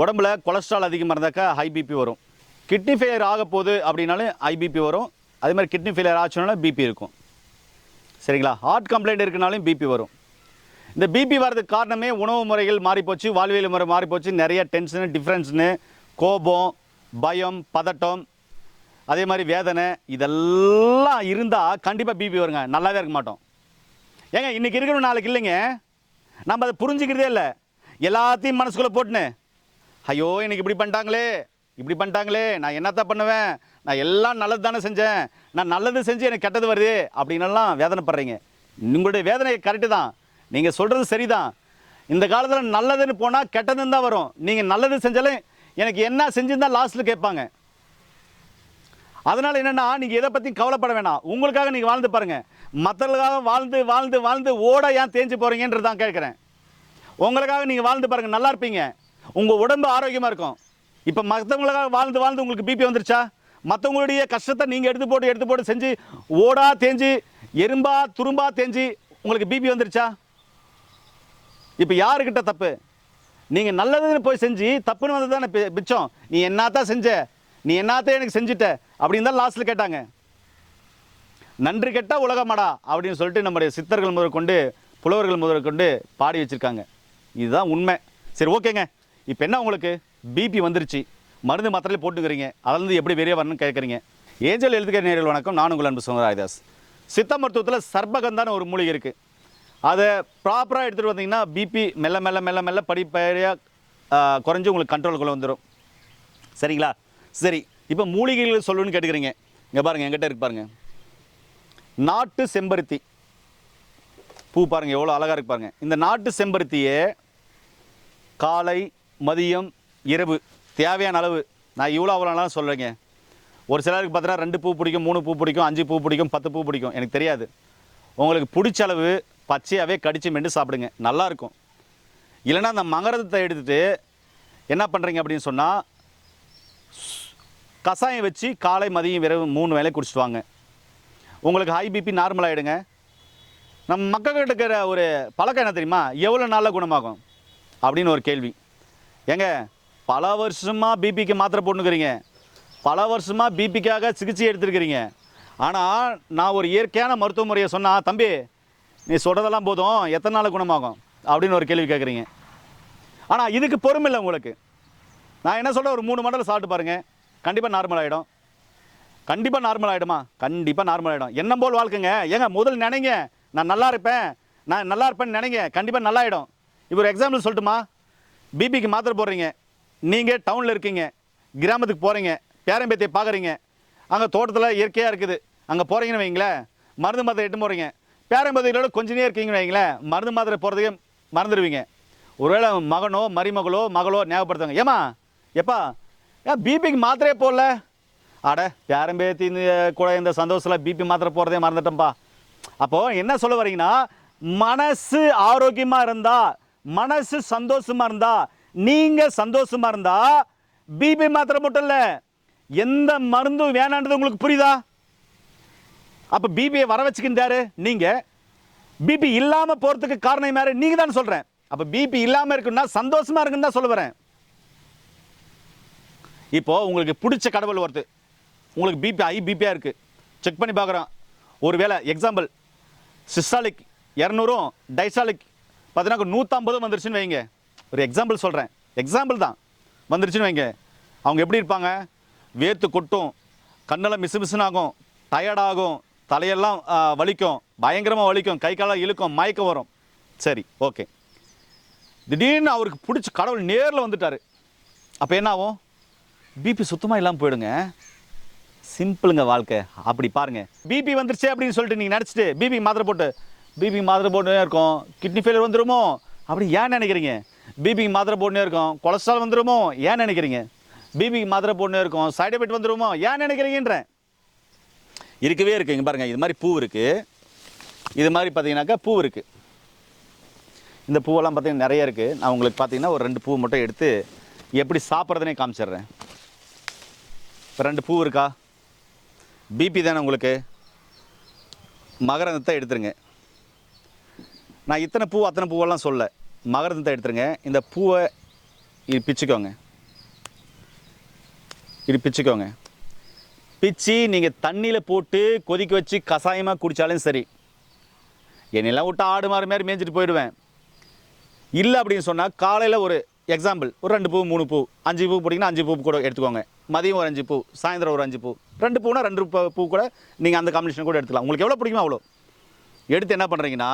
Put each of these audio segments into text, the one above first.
உடம்புல கொலஸ்ட்ரால் அதிகமாக இருந்தாக்கா ஹை பிபி வரும். கிட்னி ஃபெயிலியர் ஆக போகுது அப்படின்னாலும் ஹை பிபி வரும். அதே மாதிரி கிட்னி ஃபெயிலியர் ஆச்சுனாலும் பிபி இருக்கும். சரிங்களா? ஹார்ட் கம்ப்ளைண்ட் இருக்குனாலும் பிபி வரும். இந்த பிபி வர்றதுக்கு காரணமே உணவு முறைகள் மாறிப்போச்சு வாழ்வியல் முறை மாறிப்போச்சு நிறைய டென்ஷனு டிஃப்ரென்ஸ்னு கோபம் பயம் பதட்டம் அதே மாதிரி வேதனை இதெல்லாம் இருந்தால் கண்டிப்பாக பிபி வருங்க. நல்லாவே இருக்க மாட்டோம். ஏங்க இன்றைக்கி இருக்கணும் நாளைக்கு இல்லைங்க. நம்ம அதை புரிஞ்சுக்கிறதே இல்லை. எல்லாத்தையும் மனசுக்குள்ளே போட்டுன்னு ஐயோ எனக்கு இப்படி பண்ணிட்டாங்களே. இப்படி பண்ணிட்டாங்களே. நான் என்னத்தான் பண்ணுவேன்? நான் எல்லாம் நல்லது தானே செஞ்சேன். நான் நல்லது செஞ்சு எனக்கு கெட்டது வருது. அப்படின்னெல்லாம் வேதனைப்படுறீங்க. உங்களுடைய வேதனை கரெக்டு தான். நீங்கள் சொல்கிறது சரிதான். இந்த காலத்தில் நல்லதுன்னு போனால் கெட்டதுன்னு தான் வரும். நீங்கள் நல்லது செஞ்சாலும் எனக்கு என்ன செஞ்சுருந்தால் லாஸ்ட்டில் கேட்பாங்க. அதனால் என்னென்னா நீங்கள் எதை பற்றியும் கவலைப்பட வேணாம். உங்களுக்காக நீங்கள் வாழ்ந்து பாருங்கள் மற்றவர்களுக்காக வாழ்ந்து வாழ்ந்து வாழ்ந்து ஓட ஏன் தேஞ்சு போகிறீங்கன்றது தான் கேட்குறேன். உங்களுக்காக நீங்கள் வாழ்ந்து பாருங்கள் நல்லா இருப்பீங்க. உங்கள் உடம்பு ஆரோக்கியமாக இருக்கும். இப்போ மற்றவங்களுக்காக வாழ்ந்து வாழ்ந்து உங்களுக்கு பிபி வந்துருச்சா? மற்றவங்களுடைய கஷ்டத்தை நீங்கள் எடுத்து போட்டு எடுத்து போட்டு செஞ்சு ஓடா தேஞ்சு எறும்பா துரும்பா தேஞ்சு உங்களுக்கு பிபி வந்துருச்சா? இப்போ யாருக்கிட்ட தப்பு? நீங்கள் நல்லதுன்னு போய் செஞ்சு தப்புன்னு வந்தது தானே பிச்சம் மிச்சம். நீ என்னத்தான் செஞ்ச? நீ என்னத்தான் எனக்கு செஞ்சுட்ட? அப்படின்னு தான் லாஸ்ட்டில் கேட்டாங்க. நன்றி கெட்டால் உலகமாடா அப்படின்னு சொல்லிட்டு நம்முடைய சித்தர்கள் முதற்கொண்டு புலவர்கள் முதற்கொண்டு பாடி வச்சுருக்காங்க. இதுதான் உண்மை. சரி ஓகேங்க. இப்போ என்ன உங்களுக்கு? பிபி வந்துருச்சு. மருந்து மாத்திரையில் போட்டுக்கிறீங்க. அதுலேருந்து எப்படி வெளியே வரணும்னு கேட்குறீங்க ஏஞ்சல் எழுதுகிற நேரில் வணக்கம். நான் உங்கள் அன்பு சுந்தராயதாஸ் சித்த மருத்துவத்தில் சர்பகந்தான ஒரு மூலிகை இருக்குது அதை ப்ராப்பராக எடுத்துகிட்டு வந்தீங்கன்னா பிபி மெல்ல மெல்ல மெல்ல மெல்ல படிப்படியாக குறைஞ்சி உங்களுக்கு கண்ட்ரோலுக்குள்ளே வந்துடும் சரிங்களா? சரி. இப்போ மூலிகைகள் சொல்லணும்னு கேட்டுக்கிறீங்க. இங்கே பாருங்கள் என்கிட்ட இருக்கு பாருங்க. நாட்டு செம்பருத்தி. பூ பாருங்கள் எவ்வளோ அழகாக இருக்கு பாருங்கள் இந்த நாட்டு செம்பருத்தியை காலை மதியம் இரவு. தேவையான அளவு. நான் இவ்வளோ அவ்வளோலாம் சொல்கிறேங்க ஒரு சிலருக்கு பார்த்தீங்கன்னா ரெண்டு பூ பிடிக்கும் மூணு பூ பிடிக்கும் அஞ்சு பூ பிடிக்கும் பத்து பூ பிடிக்கும். எனக்கு தெரியாது. உங்களுக்கு பிடிச்ச அளவு பச்சையாகவே கடிச்சு மென்று சாப்பிடுங்க. நல்லாயிருக்கும் இல்லைனா இல்லைன்னா அந்த மகரத்தை எடுத்துட்டு என்ன பண்ணுறீங்க அப்படின்னு சொன்னால் கஷாயம் வச்சு காலை மதியம் இரவு மூணு வேளை குடிச்சிட்டு வாங்க. உங்களுக்கு ஹை பிபி நார்மல் ஆகிடுங்க நம்ம மக்கள்கிட்ட இருக்கிற ஒரு பழக்கம் என்ன தெரியுமா? எவ்வளோ நாளில் குணமாகும்? அப்படின்னு ஒரு கேள்வி. ஏங்க பல வருஷமாக பிபிக்கு மாத்திரை போட்டுக்கிறீங்க பல வருஷமாக பிபிக்காக சிகிச்சை எடுத்துருக்கிறீங்க. ஆனால் நான் ஒரு இயற்கையான மருத்துவ முறையை சொன்னால் தம்பி நீ சொல்கிறதெல்லாம் போதும். எத்தனை நாள் குணமாகும்? அப்படின்னு ஒரு கேள்வி கேட்குறீங்க ஆனால் இதுக்கு பொறுமை இல்லை உங்களுக்கு. நான் என்ன சொல்கிறேன் ஒரு மூணு மண்டலம் சாப்பிட்டு பாருங்கள் கண்டிப்பாக நார்மல் ஆகிடும் கண்டிப்பாக நார்மல் ஆகிடுமா கண்டிப்பாக நார்மல் ஆகிடும் என்ன போல் வாழ்க்கைங்க. ஏங்க முதல் நினைங்க. நான் நல்லா இருப்பேன். நான் நல்லா இருப்பேன்னு நினைங்க. கண்டிப்பாக நல்லா ஆகிடும் இப்போ ஒரு எக்ஸாம்பிள் சொல்லட்டுமா? பிபிக்கு மாத்திரை போடுறீங்க. நீங்கள் டவுனில் இருக்கீங்க. கிராமத்துக்கு போகிறீங்க பேரம்பேத்தியை பார்க்குறீங்க அங்கே தோட்டத்தில் இயற்கையாக இருக்குது. அங்கே போகிறீங்கன்னு வைங்களேன். மருந்து மாத்திரை எட்டு போகிறீங்க பேரம்பேத்தியோட கொஞ்ச நேரம் இருக்கீங்கன்னு வைங்களேன். மருந்து மாத்திரை போகிறதையும் மறந்துடுவீங்க. ஒருவேளை மகனோ மருமகளோ மகளோ ஞாபகப்படுத்துவாங்க. ஏமா எப்பா? ஏன் பிபிக்கு மாத்திரையே போடல. அட பேரம்பேத்தி இந்த கூட இந்த சந்தோஷத்தில் பிபி மாத்திரை போகிறதே மறந்துட்டோம்ப்பா அப்போது என்ன சொல்ல வரீங்கன்னா மனசு ஆரோக்கியமாக இருந்தால் மனசு சந்தோஷமாக இருந்தா நீங்கள் சந்தோஷமாக இருந்தா பிபி மாத்திரை மட்டும் இல்லை எந்த மருந்தும் வேணான்றது உங்களுக்கு புரியுதா? அப்போ பிபியை வர வச்சுக்கின்றாரு நீங்கள் பிபி இல்லாமல் போகிறதுக்கு காரணம் யாரு? நீங்கள் தான் சொல்கிறேன் அப்போ பிபி இல்லாமல் இருக்குன்னா சந்தோஷமாக இருக்குன்னு தான் சொல்ல வரேன். இப்போ உங்களுக்கு பிடிச்ச கடவுள் ஒருத்து உங்களுக்கு பிபி ஐ பிபியாக இருக்குது செக் பண்ணி பார்க்குறோம் ஒரு வேளை எக்ஸாம்பிள் சிஸ்டாலிக் இரநூறும் டைசாலிக் பார்த்தீங்கன்னா நூற்றம்பதும் வந்துருச்சுன்னு வைங்க. ஒரு எக்ஸாம்பிள் சொல்கிறேன் எக்ஸாம்பிள் தான். வந்துருச்சுன்னு வைங்க. அவங்க எப்படி இருப்பாங்க? வேர்த்து கொட்டும் கண்ணெல்லாம் மிசு மிசுனாகும் ஆகும் தலையெல்லாம் வலிக்கும் பயங்கரமாக வலிக்கும் கை காலம் இழுக்கும் மயக்கம் வரும். சரி ஓகே திடீர்னு அவருக்கு பிடிச்ச கடவுள் நேரில் வந்துட்டார். அப்போ என்ன ஆகும்? பிபி சுத்தமாக இல்லாமல் போயிடுங்க. சிம்பிளுங்க வாழ்க்கை. அப்படி பாருங்கள் பிபி வந்துருச்சு அப்படின்னு சொல்லிட்டு நீங்கள் நினச்சிட்டு பிபி மாத்திரை போட்டு பிபி மாத்திரை போட்டுனே இருக்கும். கிட்னி ஃபெயிலியர் வந்துருமோ? அப்படி ஏன் நினைக்கிறீங்க? பிபி மாத்திரை போட்டுனே இருக்கும். கொலஸ்ட்ரால் வந்துருமோ? ஏன் நினைக்கிறீங்க? பிபி மாத்திரை போட்டுனே இருக்கும். சைட் எஃபெக்ட் வந்துருமோ? ஏன் நினைக்கிறீங்கன்றேன். இருக்கவே இருக்குங்க பாருங்கள் இது மாதிரி பூ இருக்குது இது மாதிரி பார்த்தீங்கன்னாக்கா பூ இருக்குது இந்த பூவெல்லாம் பார்த்தீங்கன்னா நிறைய இருக்குது நான் உங்களுக்கு பார்த்தீங்கன்னா ஒரு ரெண்டு பூ மட்டும் எடுத்து எப்படி சாப்பிட்றதுனே காமிச்சிடுறேன். இப்போ ரெண்டு பூ இருக்கா? பிபி தானே உங்களுக்கு? மகரந்தத்தை எடுத்துருங்க. நான் இத்தனை பூ அத்தனை பூவெல்லாம் சொல்ல. மகரந்தத்தை எடுத்துருங்க. இந்த பூவை இது பிச்சுக்கோங்க. இது பிச்சுக்கோங்க. பிச்சு நீங்கள் தண்ணியில் போட்டு கொதிக்க வச்சு கஷாயமாக குடித்தாலும் சரி. என்னெல்லாம் விட்டு ஆடு மாறு மாதிரி மேய்ஞ்சிட்டு போயிடுவேன். இல்லை அப்படின்னு சொன்னால் காலையில் ஒரு எக்ஸாம்பிள் ஒரு ரெண்டு பூ மூணு பூ அஞ்சு பூ போட்டிங்கன்னா அஞ்சு பூ கூட எடுத்துக்கோங்க. மதியம் ஒரு அஞ்சு பூ சாயந்தரம் ஒரு அஞ்சு பூ. ரெண்டு பூனா ரெண்டு பூ- பூ கூட நீங்கள் அந்த காம்பினேஷன் கூட எடுத்துக்கலாம். உங்களுக்கு எவ்வளோ பிடிக்குமோ அவ்வளோ எடுத்து என்ன பண்ணுறீங்கன்னா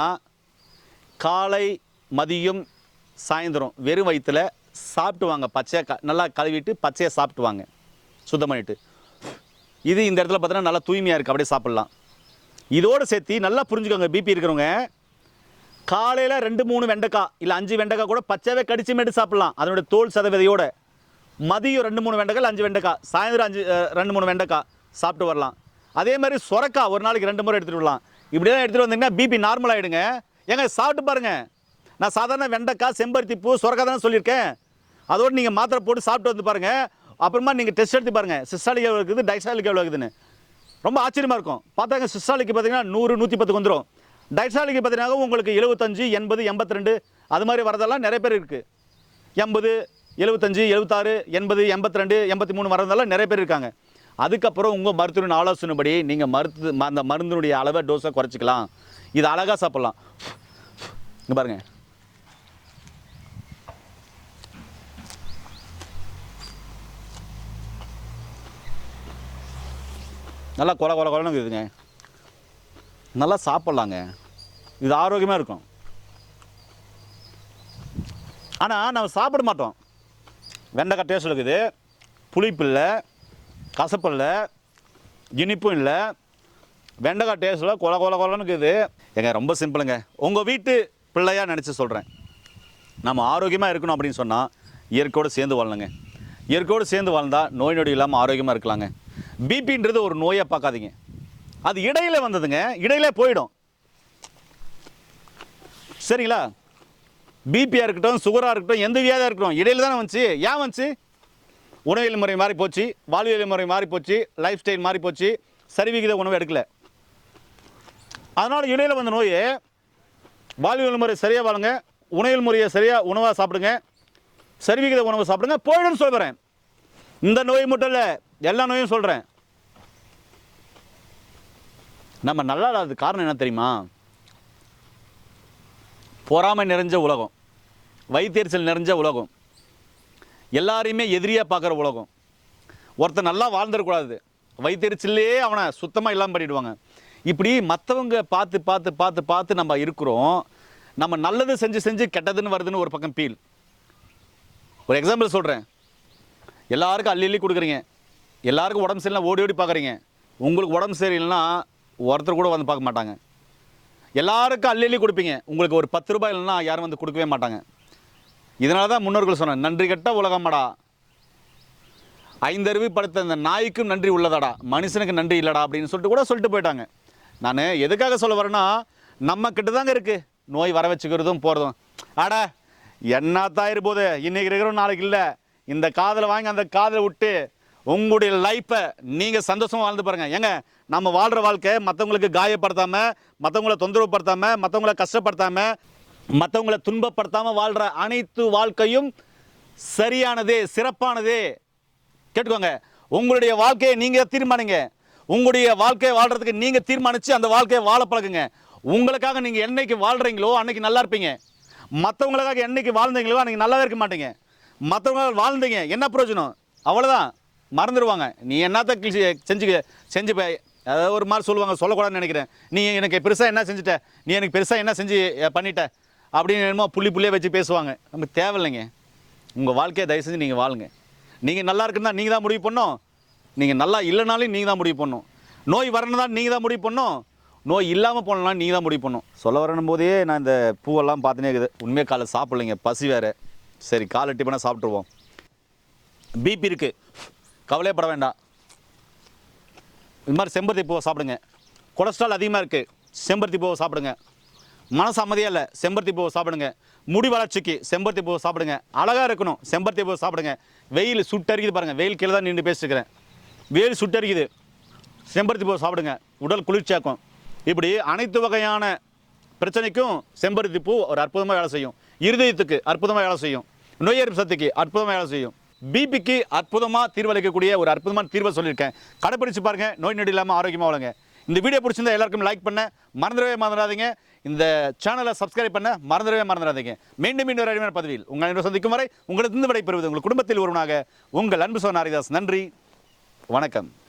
காலை மதியம் சாயந்தரம் வெறும் வயிற்றில் சாப்பிட்டு வாங்க பச்சையாக க நல்லா கழுவிட்டு பச்சையாக சாப்பிட்டு வாங்க சுத்தம் பண்ணிட்டு. இது இந்த இடத்துல பார்த்தோன்னா நல்லா தூய்மையாக இருக்குது அப்படியே சாப்பிட்லாம். இதோடு சேர்த்து நல்லா புரிஞ்சுக்கோங்க பிபி இருக்கிறவங்க. காலையில் ரெண்டு மூணு வெண்டைக்காய் இல்லை அஞ்சு வெண்டைக்காய் கூட பச்சையாவே கடிச்சு மேட்டு சாப்பிட்லாம். அதனுடைய தோல் சதவீதையோட. மதியம் ரெண்டு மூணு வெண்டைக்காய் அஞ்சு வெண்டைக்காய். சாயந்தரம் அஞ்சு ரெண்டு மூணு வெண்டைக்காய் சாப்பிட்டு வரலாம். அதே மாதிரி சொரக்காய் ஒரு நாளைக்கு ரெண்டு முறை எடுத்துகிட்டு வரலாம். இப்படியெல்லாம் எடுத்துகிட்டு வந்தீங்கன்னா பிபி நார்மல் ஆகிடுங்க ஏங்க சாப்பிட்டு பாருங்க. நான் சாதாரண வெண்டைக்காய் செம்பருத்தி பூ சொரக்காய் தானே சொல்லியிருக்கேன். அதோடு நீங்கள் மாத்திரை போட்டு சாப்பிட்டு வந்து பாருங்க. அப்புறமா நீங்கள் டெஸ்ட் எடுத்து பாருங்கள் சிஸ்டாலிக் எவ்வளோ இருக்குது டைசாலிக் எவ்வளோ இருக்குதுன்னு. ரொம்ப ஆச்சரியமாக இருக்கும். பார்த்தாங்க சிஸ்டாலிக்கு பார்த்தீங்கன்னா நூறு நூற்றி பத்துக்கு வந்துடும் டைசாலிக்கு பார்த்தீங்கன்னா உங்களுக்கு எழுபத்தஞ்சு எண்பது எண்பத்தி ரெண்டு அது மாதிரி வரதெல்லாம் நிறைய பேர் இருக்குது எண்பது எழுபத்தஞ்சு எழுபத்தாறு எண்பது எண்பத்தி ரெண்டு எண்பத்தி மூணு வரதெல்லாம் நிறைய பேர் இருக்காங்க. அதுக்கப்புறம் உங்கள் மருத்துவரின் ஆலோசனைப்படி நீங்கள் மருத்து ம- அந்த மருந்தினுடைய அளவை டோஸை குறைச்சிக்கலாம். இது அழகாக சாப்பிட்லாம். இங்கே பாருங்க. நல்லா கொல கொல கொலன்னு இருக்குதுங்க. நல்லா சாப்பிட்லாங்க. இது ஆரோக்கியமாக இருக்கும். ஆனால் நம்ம சாப்பிட மாட்டோம். வெண்டைக்காய் டேஸ்ட் இருக்குது. புளிப்பு இல்லை கசப்பு இல்லை இனிப்பும் இல்லை வெண்டைக்காய் டேஸ்ட்டில் கொல கொல கொலன்னு இருக்குது. எங்க ரொம்ப சிம்பிளுங்க. உங்கள் வீட்டு பிள்ளையாக நினச்சி சொல்கிறேன் நம்ம ஆரோக்கியமாக இருக்கணும் அப்படின்னு சொன்னால் இயற்கையோடு சேர்ந்து வாழணுங்க. இயற்கையோடு சேர்ந்து வாழ்ந்தால் நோய் நொடி இல்லாமல் ஆரோக்கியமாக இருக்கலாங்க. பிபின்றது ஒரு நோயை பார்க்காதீங்க. அது இடையில வந்ததுங்க. இடையில போயிடும். சரிங்களா? பிபியாக இருக்கட்டும் சுகராக இருக்கட்டும் எந்த வியாதியாக இருக்கட்டும் இடையில தானே வந்துச்சு? ஏன் வந்துச்சு? உணவியல் முறை மாறி போச்சு வாழ்வியல் முறை மாறி போச்சு லைஃப் ஸ்டைல் மாறி போச்சு சரிவிகித உணவு எடுக்கல. அதனால் இடையில் வந்த நோய் வாழ்வியல் முறை சரியாக வாழுங்க உணவியல் முறையை சரியாக உணவாக சாப்பிடுங்க சரிவிகித உணவு சாப்பிடுங்க போயிடும்னு சொல்கிறேன் இந்த நோய் மட்டும் இல்லை எல்லா நோயும் சொல்கிறேன் நம்ம நல்லா இல்லாத காரணம் என்ன தெரியுமா? பொறாமை நிறைஞ்ச உலகம் வைத்தறிச்சல் நிறைஞ்ச உலகம் எல்லாரையுமே எதிரியாக பார்க்குற உலகம். ஒருத்தன் நல்லா வாழ்ந்துடக்கூடாது வைத்தறிச்சல்லையே அவனை சுத்தமாக இல்லாமல் பண்ணிடுவாங்க. இப்படி மற்றவங்க பார்த்து பார்த்து பார்த்து பார்த்து நம்ம இருக்கிறோம். நம்ம நல்லது செஞ்சு செஞ்சு கெட்டதுன்னு வருதுன்னு ஒரு பக்கம் ஃபீல் ஒரு எக்ஸாம்பிள் சொல்கிறேன் எல்லாருக்கும் அள்ளி அள்ளி கொடுக்குறீங்க. எல்லாருக்கும் உடம்பு சரியில்லை ஓடி ஓடி பார்க்குறீங்க. உங்களுக்கு உடம்பு சரியில்லைன்னா ஒருத்தர் கூட வந்து பார்க்க மாட்டாங்க. எல்லாருக்கும் அள்ளி அள்ளி கொடுப்பீங்க. உங்களுக்கு ஒரு பத்து ரூபாய் இல்லைன்னா யாரும் வந்து கொடுக்கவே மாட்டாங்க. இதனால தான் முன்னோர்கள் சொன்னேன் நன்றி கெட்ட உலகம்டா ஐந்தறிவு படுத்த அந்த நாய்க்கும் நன்றி உள்ளதாடா. மனுஷனுக்கு நன்றி இல்லைடா அப்படின்னு சொல்லிட்டு கூட சொல்லிட்டு போயிட்டாங்க. நான் எதுக்காக சொல்ல வரேன்னா நம்ம கிட்ட தாங்க இருக்கு. நோய் வர வச்சுக்கிறதும் போகிறதும் அட என்னத்தான் இருப்போது இன்னைக்கு இருக்கிறோம் நாளைக்கு இல்லை. இந்த காதில் வாங்கி அந்த காதில் விட்டு உங்களுடைய லைஃப்பை நீங்கள் சந்தோஷமாக வாழ்ந்து பாருங்கள் ஏங்க நம்ம வாழ்கிற வாழ்க்கை மற்றவங்களுக்கு காயப்படுத்தாமல் மற்றவங்கள தொந்தரவுப்படுத்தாமல் மற்றவங்கள கஷ்டப்படுத்தாமல் மற்றவங்கள துன்பப்படுத்தாமல் வாழ்கிற அனைத்து வாழ்க்கையும் சரியானது சிறப்பானது. கேட்டுக்கோங்க. உங்களுடைய வாழ்க்கையை நீங்கள் தீர்மானிங்க. உங்களுடைய வாழ்க்கையை வாழ்றதுக்கு நீங்கள் தீர்மானித்து அந்த வாழ்க்கையை வாழ பழகுங்க. உங்களுக்காக நீங்கள் என்னைக்கு வாழ்கிறீங்களோ அன்னைக்கு நல்லா இருப்பீங்க. மற்றவங்களுக்காக என்னைக்கு வாழ்ந்தீங்களோ அன்னைக்கு நல்லாவே இருக்க மாட்டீங்க. மற்றவங்க வாழ்ந்தீங்க என்ன பிரயோஜனம்? அவ்வளோதான் மறந்துடுவாங்க நீ என்னத்த செஞ்சு செஞ்சு அதாவது ஒரு மாதிரி சொல்லுவாங்க சொல்லக்கூடாதுன்னு நினைக்கிறேன். நீ எனக்கு பெருசாக என்ன செஞ்சுட்ட? நீ எனக்கு பெருசாக என்ன செஞ்சு பண்ணிட்ட? அப்படின்னு என்னமோ புள்ளி புள்ளியே வச்சு பேசுவாங்க. நமக்கு தேவையில்லைங்க. உங்கள் வாழ்க்கையை தயவு செஞ்சு நீங்கள் வாழுங்க. நீங்கள் நல்லா இருக்குன்னா நீங்கள் தான் முடிவு பண்ணோம் நீங்கள் நல்லா இல்லைனாலும் நீங்கள் தான் முடிவு பண்ணும் நோய் வரணும் தான் நீங்கள் தான் முடிவு பண்ணும் நோய் இல்லாமல் போனாலும் நீங்கள் தான் முடிவு பண்ணும் சொல்ல வரணும் போதே நான் இந்த பூவெல்லாம் பார்த்துனே இருக்குது. உண்மையாக காலை சாப்பிட்லைங்க. பசி வேறு. சரி காலை டிஃபனாக சாப்பிட்ருவோம் பிபி இருக்குது கவலையப்பட வேண்டாம். இது மாதிரி செம்பருத்தி பூவை சாப்பிடுங்க. கொலஸ்ட்ரால் அதிகமாக இருக்குது செம்பருத்தி பூவை சாப்பிடுங்க. மனசு அமைதியாக இல்லை. செம்பருத்தி பூவை சாப்பிடுங்க. முடி வளர்ச்சிக்கு செம்பருத்தி பூவை சாப்பிடுங்க. அழகாக இருக்கணும். செம்பருத்தி பூவை சாப்பிடுங்க. வெயில் சுட்டரிக்குது பாருங்கள் வெயில் கீழே தான் நின்று பேசிட்டுருக்கிறேன் வெயில் சுட்டரிக்குது செம்பருத்தி பூவை சாப்பிடுங்க. உடல் குளிர்ச்சியாக்கும். இப்படி அனைத்து வகையான பிரச்சனைக்கும் செம்பருத்தி பூ ஒரு அற்புதமாக வேலை செய்யும். இருதயத்துக்கு அற்புதமாக வேலை செய்யும். நோய் எதிர்ப்பு சக்திக்கு அற்புதமாக வேலை செய்யும். பிபிக்கு அற்புதமாக தீர்வளிக்கக்கூடிய ஒரு அற்புதமான தீர்வை சொல்லியிருக்கேன். கடைப்பிடிச்சு பாருங்கள் நோய் நொடி இல்லாமல் ஆரோக்கியமாக வளங்க இந்த வீடியோ பிடிச்சிருந்தா எல்லாருக்கும் லைக் பண்ண மறந்துடவே மறந்துடாதீங்க. இந்த சேனலை சப்ஸ்கிரைப் பண்ண மறந்துடவே மறந்துடாதீங்க. மீண்டும் மீண்டும் ஒரு அருமையான பதவியில் உங்கள் சந்திக்கும் வரை உங்களிடத்திலிருந்து விடைபெறுவது உங்கள் குடும்பத்தில் ஒருவனாக உங்கள் அன்பு சோன் ஹரிதாஸ். நன்றி. வணக்கம்.